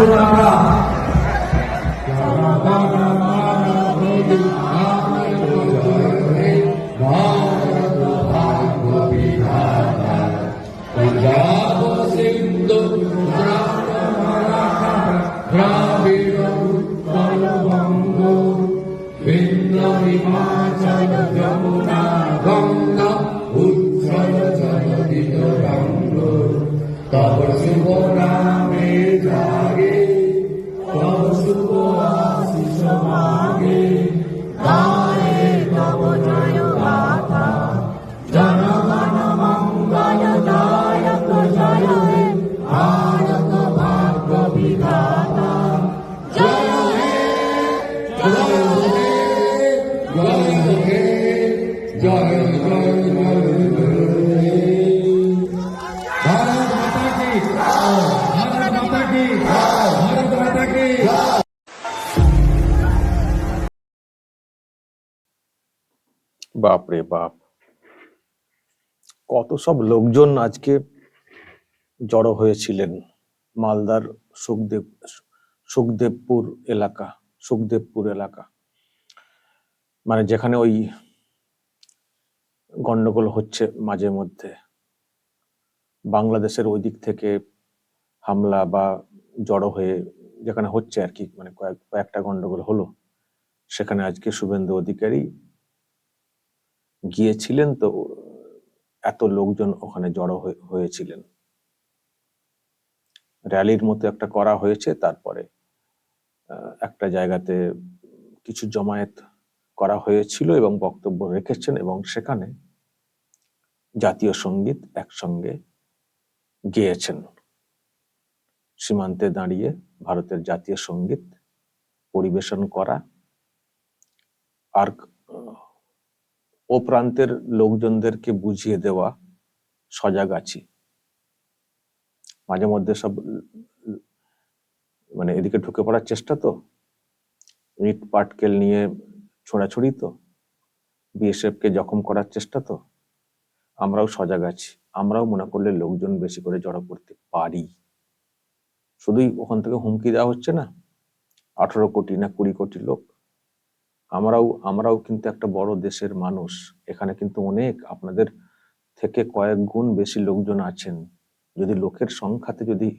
আসুন আমরা পঞ্জাব সিন্ধু দ্রাবিড় জয় বাপ রে বাপ। কত সব লোকজন আজকে জড়ো হয়েছিলেন মালদার সুখদেব সুখদেবপুর এলাকা সুখদেবপুর এলাকা। মানে যেখানে ওই গন্ডগোল হচ্ছে মাঝে মধ্যে। বাংলাদেশের ওই দিক থেকে হামলা বা জড়ো হয়ে যেখানে হচ্ছে আর কি মানে কয়েক, কয়েকটা গন্ডগোল হলো, সেখানে আজকে শুভেন্দু অধিকারী গিয়েছিলেন তো এত লোকজন ওখানে জড়ো হয়ে- হয়েছিলেন। র্যালির মতো একটা করা হয়েছে, তারপরে একটা জায়গাতে কিছু জমায়েত করা হয়েছিল এবং বক্তব্য রেখেছেন এবং সেখানে জাতীয় সংগীত একসঙ্গে গেয়েছেন। সীমান্তে দাঁড়িয়ে ভারতের জাতীয় সংগীত পরিবেশন করা আর ও প্রান্তের লোকজনদেরকে বুঝিয়ে দেওয়া সজাগ আছি। মাঝে মধ্যে সব মানে এদিকে ঢুকে পড়ার চেষ্টা তো, ইট পাটকেল নিয়ে ছোড়াছুড়ি তো? বিএসএফ কে জখম করার চেষ্টা তো? আমরাও সজাগ আছি, আমরাও মনে করলে লোকজন বেশি করে জড়ো করতে পারি। শুধুই ওখান থেকে হুমকি দেওয়া হচ্ছে না? আঠারো কোটি না কুড়ি কোটি লোক? আমরাও আমরাও কিন্তু একটা বড় দেশের মানুষ। এখানে কিন্তু অনেক আপনাদের থেকে কয়েক গুণ বেশি লোকজন আছেন। যদি লোকের সংখ্যাতে যদি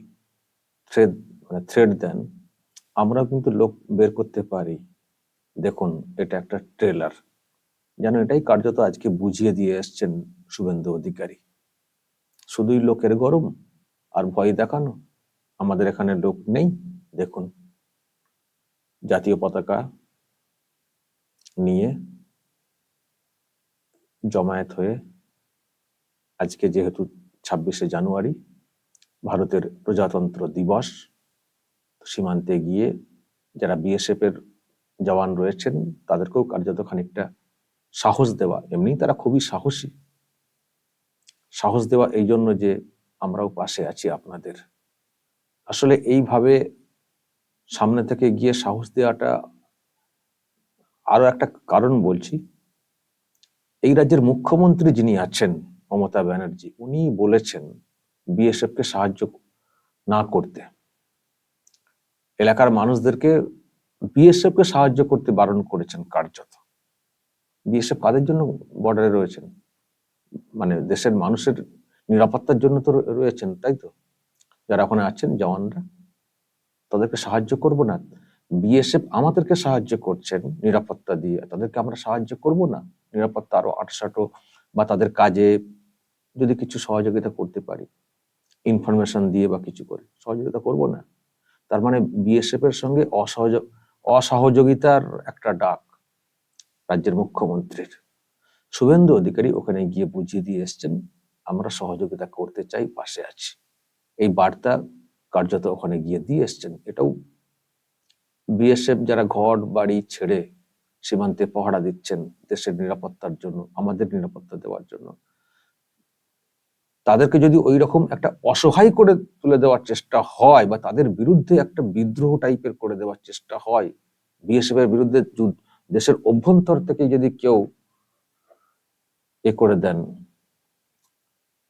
থ্রেড মানে থ্রেড দেন, আমরাও কিন্তু লোক বের করতে পারি। দেখুন, এটা একটা ট্রেলার যেন এটাই কার্যত আজকে বুঝিয়ে দিয়ে এসছেন শুভেন্দু অধিকারী। শুধুই লোকের গরম আর ভয় দেখানো। আমাদের এখানে লোক নেই, দেখুন। জাতীয় পতাকা নিয়ে জমায়েত হয়ে আজকে যেহেতু ছাব্বিশে জানুয়ারি, ভারতের প্রজাতন্ত্র দিবস সীমান্তে গিয়ে যারা বিএসএফ এর জওয়ান রয়েছেন, তাদেরকেও কার্যত খানিকটা সাহস দেওয়া। এমনি তারা খুবই সাহসী। সাহস দেওয়া এই জন্য যে আমরাও পাশে আছি আপনাদের। আসলে এইভাবে সামনে থেকে গিয়ে সাহস দেওয়াটা আরও একটা কারণ বলছি। এই রাজ্যের মুখ্যমন্ত্রী যিনি আছেন, মমতা ব্যানার্জি, উনি বলেছেন বিএসএফ কে সাহায্য না করতে। এলাকার মানুষদেরকে বিএসএফ কে সাহায্য করতে বারণ করেছেন কার্যত। বিএসএফ কাদের জন্য বর্ডারে রয়েছেন? মানে দেশের মানুষের নিরাপত্তার জন্য তো রয়েছেন, তাই তো? যারা ওখানে আছেন, জওয়ানরা। তাদেরকে সাহায্য করব না? বিএসএফ আমাদেরকে সাহায্য করছেন নিরাপত্তা দিয়ে। তাদেরকে আমরা সাহায্য করব না? নিরাপত্তা আরও আটসাটো বা তাদের কাজে যদি কিছু সহযোগিতা করতে পারি ইনফরমেশন দিয়ে বা কিছু করে, সহযোগিতা করব না? তার মানে বিএসএফ এর সঙ্গে অসহযোগ অসহযোগিতার একটা ডাক রাজ্যের মুখ্যমন্ত্রীর। শুভেন্দু অধিকারী ওখানে গিয়ে বুঝিয়ে দিয়ে এসছেন, আমরা সহযোগিতা করতে চাই, পাশে আছি। এই বার্তা কার্যত ওখানে গিয়ে দিয়ে এসছেন। এটাও বিএসএফ যারা ঘর, বাড়ি ছেড়ে সীমান্তে পহরা দিচ্ছেন দেশের নিরাপত্তার জন্য, আমাদের নিরাপত্তা দেওয়ার জন্য। তাদেরকে যদি ওই রকম একটা অসহায় করে তুলে দেওয়ার চেষ্টা হয় বা তাদের বিরুদ্ধে একটা বিদ্রোহ টাইপের করে দেওয়ার চেষ্টা হয় বিএসএফ এর বিরুদ্ধে দেশের অভ্যন্তর থেকে যদি কেউ এ করে দেন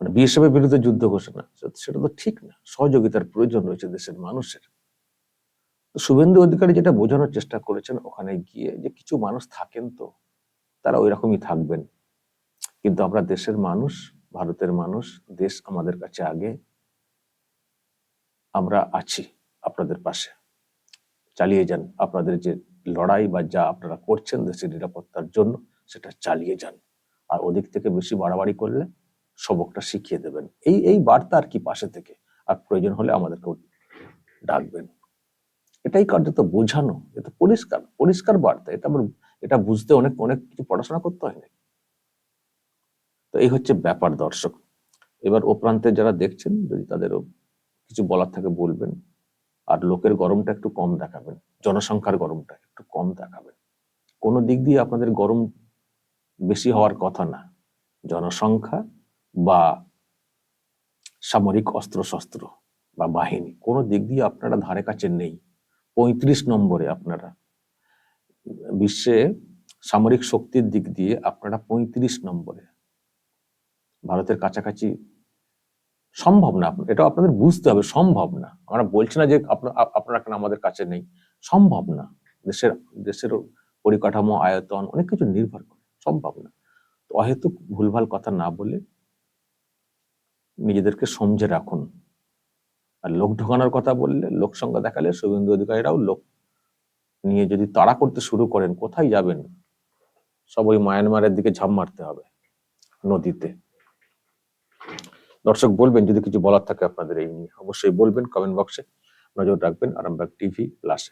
মানে বিএসএফ এর বিরুদ্ধে যুদ্ধ ঘোষণা সেটা তো ঠিক না। সহযোগিতার প্রয়োজন রয়েছে দেশের মানুষের। শুভেন্দু অধিকারী যেটা বোঝানোর চেষ্টা করেছেন ওখানে গিয়ে যে কিছু মানুষ থাকেন তো, তারা ওই রকমই থাকবেন। কিন্তু আমরা দেশের মানুষ ভারতের মানুষ, দেশ আমাদের কাছে আগে। আমরা আছি আপনাদের পাশে। চালিয়ে যান। আপনাদের যে লড়াই বা যা আপনারা করছেন দেশের নিরাপত্তার জন্য, সেটা চালিয়ে যান। আর ওদিক থেকে বেশি বাড়াবাড়ি করলে সবকটা শিখিয়ে দেবেন। এই এই বার্তা আর কি পাশে থেকে। আর প্রয়োজন হলে আমাদেরকেও ডাকবেন। এটাই কার্যত বোঝানো। এটা পরিষ্কার পরিষ্কার বার্তা। এটা আবার, এটা বুঝতে অনেক অনেক কিছু পড়াশোনা করতে হয় না তো এই হচ্ছে ব্যাপার দর্শক। এবার ও প্রান্তে যারা দেখছেন, যদি তাদেরও কিছু বলার থাকে বলবেন। আর লোকের গরমটা একটু কম দেখাবেন, জনসংখ্যার গরমটা একটু কম দেখাবেন। কোনো দিক দিয়ে আপনাদের গরম বেশি হওয়ার কথা না। জনসংখ্যা বা সামরিক অস্ত্রশস্ত্র বা বাহিনী, কোনো দিক দিয়ে আপনারা ধারে কাছে নেই। পঁয়ত্রিশ নম্বরে আপনারা। বিশ্বে সামরিক শক্তির দিক দিয়ে আপনারা পঁয়ত্রিশ নম্বরে। ভারতের কাছাকাছি সম্ভব না। এটা আপনাদের বুঝতে হবে, সম্ভব না। আমরা বলছি না যে আপনা- আপ- আপনারা কেন আমাদের কাছে নেই। সম্ভব না। দেশের দেশের পরিকাঠামো, আয়তন অনেক কিছু নির্ভর করে। সম্ভব না। তো অহেতুক ভুলভাল কথা না বলে নিজেদেরকে সমঝে রাখুন। আর লোক ঢোকানোর কথা বললে, লোক সংখ্যা দেখালে শুভেন্দু অধিকারীরাও লোক নিয়ে যদি তাড়া করতে শুরু করেন, কোথায় যাবেন? সব ওই মায়ানমারের দিকে ঝাঁপ মারতে হবে নদীতে। দর্শক বলবেন যদি কিছু বলার থাকে আপনাদের এই নিয়ে, অবশ্যই বলবেন কমেন্ট বক্সে নজর রাখবেন আরামবাগ টিভি প্লাসে